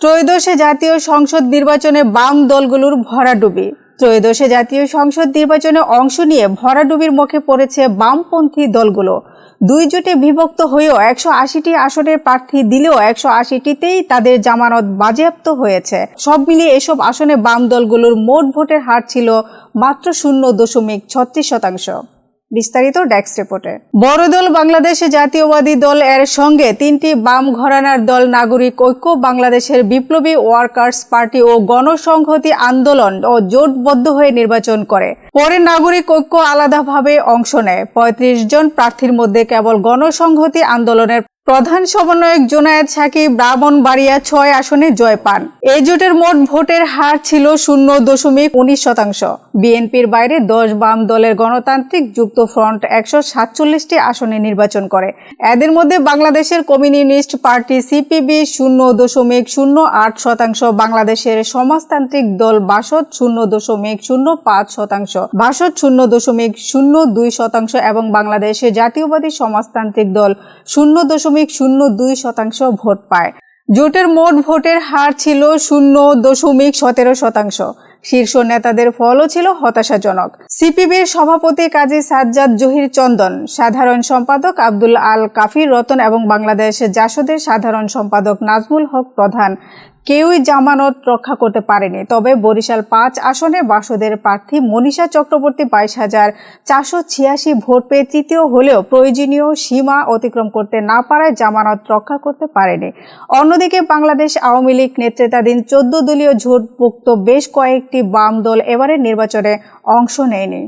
ত্রয়োদশে জাতীয় সংসদ নির্বাচনে বাম দলগুলোর ভরাডুবি। ত্রয়োদশে জাতীয় সংসদ নির্বাচনে অংশ নিয়ে ভরাডুবির মুখে পড়েছে বামপন্থী দলগুলো। দুই জোটে বিভক্ত হয়েও একশো আশিটি আসনের প্রার্থী দিলেও একশো আশিটিতেই তাদের জামানত বাজেয়াপ্ত হয়েছে। সব মিলিয়ে এসব আসনে বাম দলগুলোর মোট ভোটের হার ছিল মাত্র শূন্য দশমিক ছত্রিশ শতাংশ। বিস্তারিত ডেক্স রিপোর্টে। বড় দল বাংলাদেশ জাতীয়বাদী দল এর সঙ্গে তিনটি বাম ঘরানার দল নাগরিক ঐক্য, বাংলাদেশের বিপ্লবী ওয়ার্কার্স পার্টি ও গণসংহতি আন্দোলন ও জোটবদ্ধ হয়ে নির্বাচন করে। পরে নাগরিক ঐক্য আলাদাভাবে অংশ নেয়। পঁয়ত্রিশ জন প্রার্থীর মধ্যে কেবল গণসংহতি আন্দোলনের প্রধান সমন্বয়ক জোনায়েদ সাকিব ব্রাহ্মণবাড়িয়া ছয় আসনে জয় পান। এই জোটের মোট ভোটের হার ছিল শূন্য দশমিক উনিশ শতাংশ। বিএনপির বাইরে দশ বাম দলের গণতান্ত্রিক যুক্ত ফ্রন্ট একশো সাতচল্লিশটি আসনে নির্বাচন করে। এদের মধ্যে বাংলাদেশের কমিউনিস্ট পার্টি সিপিবি শূন্য দশমিক শূন্য আট শতাংশ, বাংলাদেশের সমাজতান্ত্রিক দল বাসদ শূন্য দশমিক শূন্য পাঁচ শতাংশ, বাসদ শূন্য দশমিক শূন্য দুই শতাংশ এবং বাংলাদেশের জাতীয়বাদী সমাজতান্ত্রিক দল শূন্য দশমিক শূন্য দুই শতাংশ ভোট পায়। জোটের মোট ভোটের হার ছিল শূন্য দশমিক সতেরো শতাংশ। শীর্ষ নেতাদের ফলও ছিল হতাশাজনক। সিপিবির সভাপতি কাজী সাজ্জাদ জহির চন্দন, সাধারণ সম্পাদক আব্দুল আল কাফির রতন এবং বাংলাদেশ জাসদের সাধারণ সম্পাদক নাজমুল হক প্রধান। কেউই জামানত রক্ষা করতে পারেনি। তবে বরিশাল পাঁচ আসনে বাসদের প্রার্থী মনীষা চক্রবর্তী বাইশ হাজার চারশো ছিয়াশি ভোট পেয়ে তৃতীয় হলেও প্রয়োজনীয় সীমা অতিক্রম করতে না পারায় জামানত রক্ষা করতে পারেনি। অন্যদিকে বাংলাদেশ আওয়ামী লীগ নেতৃত্বাধীন চোদ্দ দলীয় জোটভুক্ত বেশ কয়েকটি বাম দল এবারের নির্বাচনে অংশ নেয়নি।